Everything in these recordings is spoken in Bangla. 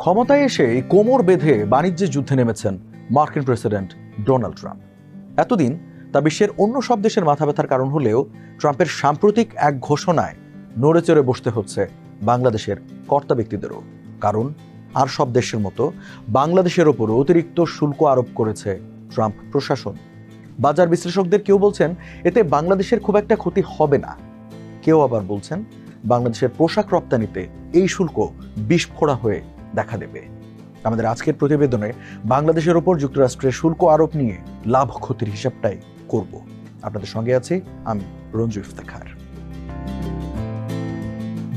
ক্ষমতায় এসে এই কোমর বেঁধে বাণিজ্যে যুদ্ধে নেমেছেন মার্কিন প্রেসিডেন্ট ডোনাল্ড ট্রাম্প। এতদিন তা বিশ্বের অন্য সব দেশের মাথা ব্যথার কারণ হলেও ট্রাম্পের সাম্প্রতিক এক ঘোষণায় নড়ে চড়ে বসতে হচ্ছে বাংলাদেশের কর্তা ব্যক্তিদেরও। কারণ আর সব দেশের মতো বাংলাদেশের ওপর অতিরিক্ত শুল্ক আরোপ করেছে ট্রাম্প প্রশাসন। বাজার বিশ্লেষকদের কেউ বলছেন, এতে বাংলাদেশের খুব একটা ক্ষতি হবে না। কেউ আবার বলছেন, বাংলাদেশের পোশাক রপ্তানিতে এই শুল্ক বিস্ফোরা হয়ে দেখা দেবে। আমাদের আজকের প্রতিবেদনে বাংলাদেশের ওপর যুক্তরাষ্ট্রের শুল্ক আরোপ নিয়ে লাভ ক্ষতির হিসাবটাই করব। আপনাদের সঙ্গে আছি আমি রঞ্জু ইফতেখার।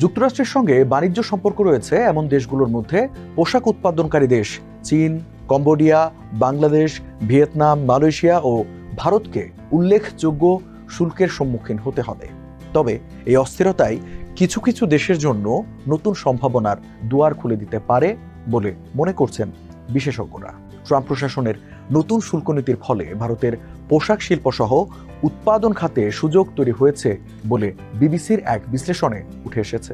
যুক্তরাষ্ট্রের সঙ্গে বাণিজ্য সম্পর্ক রয়েছে এমন দেশগুলোর মধ্যে পোশাক উৎপাদনকারী দেশ চীন, কম্বোডিয়া, বাংলাদেশ, ভিয়েতনাম, মালয়েশিয়া ও ভারতকে উল্লেখযোগ্য শুল্কের সম্মুখীন হতে হবে। তবে এই অস্থিরতাই কিছু কিছু দেশের জন্য নতুন সম্ভাবনার দুয়ার খুলে দিতে পারে বলে মনে করছেন বিশেষজ্ঞরা। ট্রাম্প প্রশাসনের নতুন শুল্ক নীতির ফলে ভারতের পোশাক শিল্প সহ উৎপাদন খাতে সুযোগ তৈরি হয়েছে বলে বিবিসির এক বিশ্লেষণে উঠে এসেছে।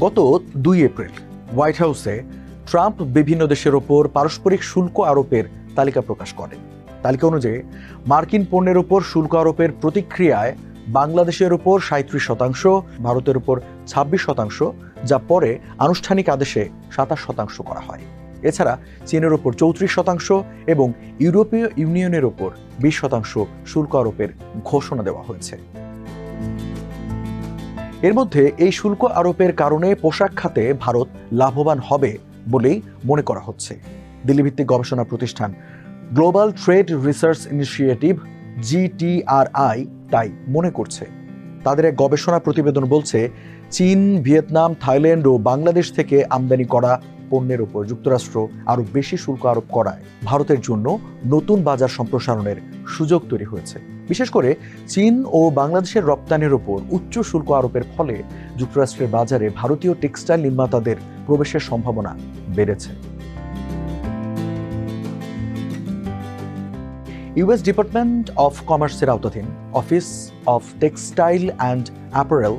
গত দুই এপ্রিল হোয়াইট হাউসে ট্রাম্প বিভিন্ন দেশের ওপর পারস্পরিক শুল্ক আরোপের তালিকা প্রকাশ করেন। তালিকা অনুযায়ী মার্কিন পণ্যের উপর শুল্ক আরোপের প্রতিক্রিয়ায় বাংলাদেশের উপর সাঁত্রিশ শতাংশ, ভারতের উপর ছাব্বিশ শতাংশ, যা পরে আনুষ্ঠানিক আদেশে সাতাশ শতাংশ করা হয়। এছাড়া চীনের ওপর চৌত্রিশ শতাংশ এবং ইউরোপীয় ইউনিয়নের ওপর বিশ শতাংশ শুল্ক আরোপের ঘোষণা দেওয়া হয়েছে। এর মধ্যে এই শুল্ক আরোপের কারণে পোশাক খাতে ভারত লাভবান হবে বলেই মনে করা হচ্ছে। দিল্লিভিত্তিক গবেষণা প্রতিষ্ঠান global trade research initiative GTRI তাই মনে করছে। তাদের এক গবেষণা প্রতিবেদন বলছে, চীন, ভিয়েতনাম, থাইল্যান্ড ও বাংলাদেশ থেকে আমদানি করা পণ্যের উপর যুক্তরাষ্ট্র আরও বেশি শুল্ক আরোপ করায়। ভারতের জন্য নতুন বাজার সম্প্রসারণের সুযোগ তৈরি হয়েছে। বিশেষ করে চীন ও বাংলাদেশের রপ্তানির ওপর উচ্চ শুল্ক আরোপের ফলে যুক্তরাষ্ট্রের বাজারে ভারতীয় টেক্সটাইল নির্মাতাদের প্রবেশের সম্ভাবনা বেড়েছে। ইউএস ডিপার্টমেন্ট অফ কমার্সের আওতাধীন office of textile and apparel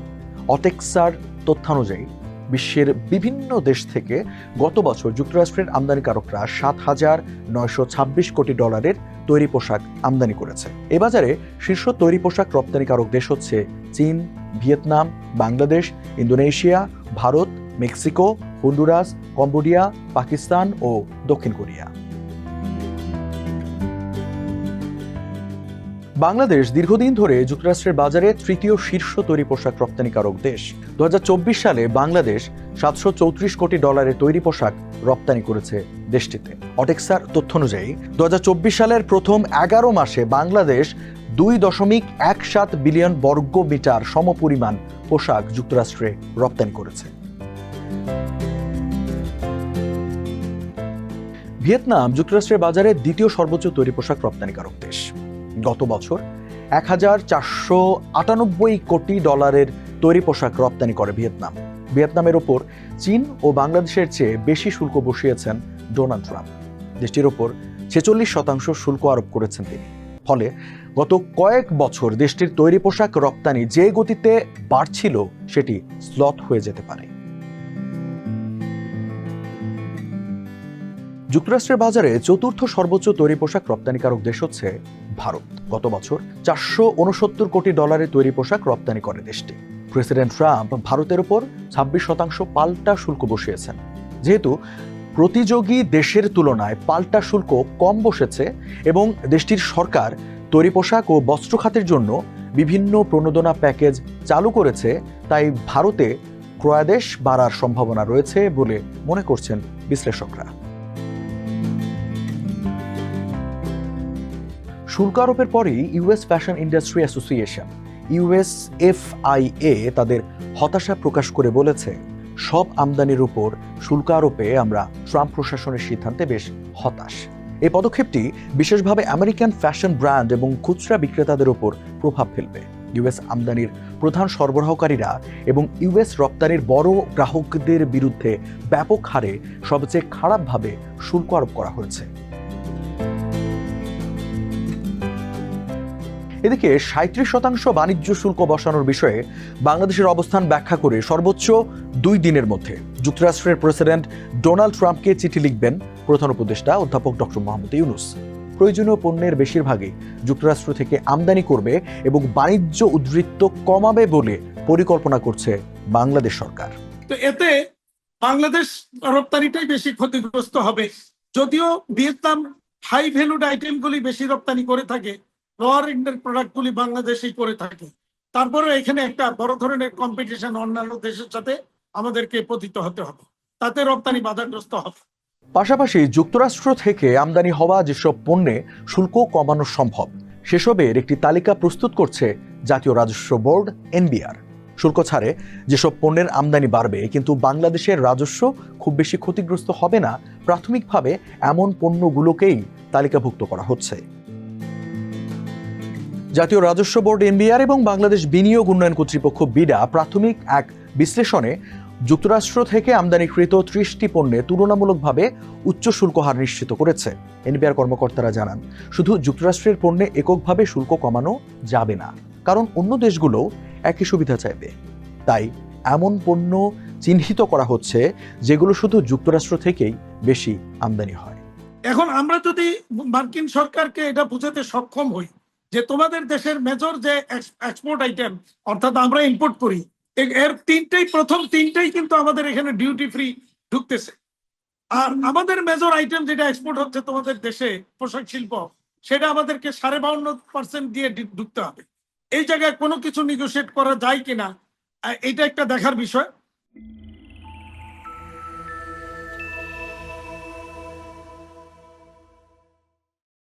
অটেক্সার তথ্যানুযায়ী, বিশ্বের বিভিন্ন দেশ থেকে গত বছর যুক্তরাষ্ট্রের আমদানিকারকরা সাত হাজার নয়শো ছাব্বিশ কোটি ডলারের তৈরি পোশাক আমদানি করেছে। এ বাজারে শীর্ষ তৈরি পোশাক রপ্তানিকারক দেশ হচ্ছে চীন, Vietnam, Bangladesh, Indonesia, Bharat, Mexico, Honduras, Cambodia, Pakistan ও দক্ষিণ কোরিয়া। বাংলাদেশ দীর্ঘদিন ধরে যুক্তরাষ্ট্রের বাজারে তৃতীয় শীর্ষ তৈরি পোশাক রপ্তানিকারক দেশ। দুহাজার চব্বিশ সালে বাংলাদেশ সাতশো চৌত্রিশ কোটি ডলারের তৈরি পোশাক রপ্তানি করেছে দেশটিতে। অটেক্সার তথ্য অনুযায়ী দুহাজার চব্বিশ সালের প্রথম এগারো মাসে বাংলাদেশ দুই দশমিক এক সাত বিলিয়ন বর্গ মিটার সমপরিমাণ পোশাক যুক্তরাষ্ট্রে রপ্তানি করেছে। ভিয়েতনাম যুক্তরাষ্ট্রের বাজারে দ্বিতীয় সর্বোচ্চ তৈরি পোশাক রপ্তানিকারক দেশ। গত বছর এক হাজার চারশো আটানব্বই কোটি ডলারের তৈরি পোশাক রপ্তানি করে ভিয়েতনাম। ভিয়েতনামের ওপর চীন ও বাংলাদেশের চেয়ে বেশি শুল্ক বসিয়েছেন ডোনাল্ড ট্রাম্প। দেশটির ওপর ছেচল্লিশ শতাংশ শুল্ক আরোপ করেছেন তিনি। ফলে গত কয়েক বছর দেশটির তৈরি পোশাক রপ্তানি যে গতিতে বাড়ছিল, সেটি স্লথ হয়ে যেতে পারে। যুক্তরাষ্ট্রের বাজারে চতুর্থ সর্বোচ্চ তৈরি পোশাক রপ্তানিকারক দেশ হচ্ছে ভারত। গত বছর চারশো উনসত্তর কোটি ডলারের তৈরি পোশাক রপ্তানি করে দেশটি। প্রেসিডেন্ট ট্রাম্প ভারতের উপর ছাব্বিশ শতাংশ পাল্টা শুল্ক বসিয়েছেন। যেহেতু প্রতিযোগী দেশের তুলনায় পাল্টা শুল্ক কম বসেছে এবং দেশটির সরকার তৈরি পোশাক ও বস্ত্র খাতের জন্য বিভিন্ন প্রণোদনা প্যাকেজ চালু করেছে, তাই ভারতে ক্রয়াদেশ বাড়ার সম্ভাবনা রয়েছে বলে মনে করছেন বিশ্লেষকরা। শুল্ক আরোপের পরেই US fashion industry association US FIA তাদের হতাশা প্রকাশ করে বলেছে। সব আমদানির উপর শুল্ক আরোপে আমরা ট্রাম্প প্রশাসনের সিদ্ধান্তে বেশ হতাশ। এই পদক্ষেপটি বিশেষভাবে আমেরিকান ফ্যাশন ব্র্যান্ড এবং খুচরা বিক্রেতাদের উপর প্রভাব ফেলবে। ইউএস আমদানির প্রধান সরবরাহকারীরা এবং ইউএস রপ্তানির বড় গ্রাহকদের বিরুদ্ধে ব্যাপক হারে সবচেয়ে খারাপভাবে শুল্ক আরোপ করা হয়েছে। এদিকে সাঁত্রিশ শতাংশ বাণিজ্য শুল্ক বসানোর বিষয়ে বাংলাদেশের অবস্থান ব্যাখ্যা করে সর্বোচ্চ দুই দিনের মধ্যে। যুক্তরাষ্ট্রের প্রেসিডেন্ট ডোনাল্ড ট্রাম্পকে চিঠি লিখবেন প্রধান উপদেষ্টা অধ্যাপক ডক্টর মোহাম্মদ ইউনুস। প্রয়োজনীয় পণ্যের বেশিরভাগই যুক্তরাষ্ট্র থেকে আমদানি করবে এবং বাণিজ্য উদ্বৃত্ত কমাবে বলে পরিকল্পনা করছে বাংলাদেশ সরকার। তো এতে বাংলাদেশ রপ্তানিটাই বেশি ক্ষতিগ্রস্ত হবে। যদিও ভিয়েতনাম হাই ভ্যালুড আইটেমগুলি বেশি রপ্তানি করে থাকে লোয়ার এন্ডের প্রোডাক্টগুলি বাংলাদেশেই করে থাকে। তারপরে এখানে একটা বড় ধরনের কম্পিটিশন অন্যান্য দেশের সাথে আমাদেরকে পতিত হতে হবে। তাতে রপ্তানি বাধাগ্রস্ত হবে। পাশাপাশি যুক্তরাষ্ট্র থেকে আমদানি হওয়া যেসব পণ্যে শুল্ক কমানো সম্ভব, সেসবের একটি তালিকা প্রস্তুত করছে জাতীয় রাজস্ব বোর্ড, এনবিআর। শুল্ক ছাড়ে যেসব পণ্যের আমদানি বাড়বে, কিন্তু বাংলাদেশের রাজস্ব খুব বেশি ক্ষতিগ্রস্ত হবে না। প্রাথমিকভাবে এমন পণ্যগুলোকেই তালিকাভুক্ত করা হচ্ছে। জাতীয় রাজস্ব বোর্ড এনবিআর এবং বাংলাদেশ বিনিয়োগ উন্নয়ন কর্তৃপক্ষ বিডা প্রাথমিক এক বিশ্লেষণে যুক্তরাষ্ট্র থেকে আমদানিকৃত ত্রিশটি পণ্যে তুলনামূলকভাবে উচ্চ শুল্ক হার নিশ্চিত করেছে। এনবিআর কর্মকর্তারা জানান, শুধু যুক্তরাষ্ট্রের পণ্যে এককভাবে শুল্ক কমানো যাবে না, কারণ অন্য দেশগুলো একই সুবিধা চাইবে। তাই এমন পণ্য চিহ্নিত করা হচ্ছে যেগুলো শুধু যুক্তরাষ্ট্র থেকেই বেশি আমদানি হয়। এখন আমরা যদি মার্কিন সরকারকে এটা বুঝাতে সক্ষম হই যে তোমাদের দেশের মেজর যে এক্সপোর্ট আইটেম অর্থাৎ আমরা ইম্পোর্ট করি, এর তিনটেই, প্রথম তিনটেই কিন্তু আমাদের এখানে ডিউটি ফ্রি ঢুকতেছে। আর আমাদের মেজর আইটেম যেটা এক্সপোর্ট হচ্ছে তোমাদের দেশে, পোশাক শিল্প, সেটা আমাদেরকে সাড়ে বাউন্ন পার্সেন্ট দিয়ে ঢুকতে হবে। এই জায়গায় কোনো কিছু নিগোসিয়েট করা যায় কিনা এটা একটা দেখার বিষয়।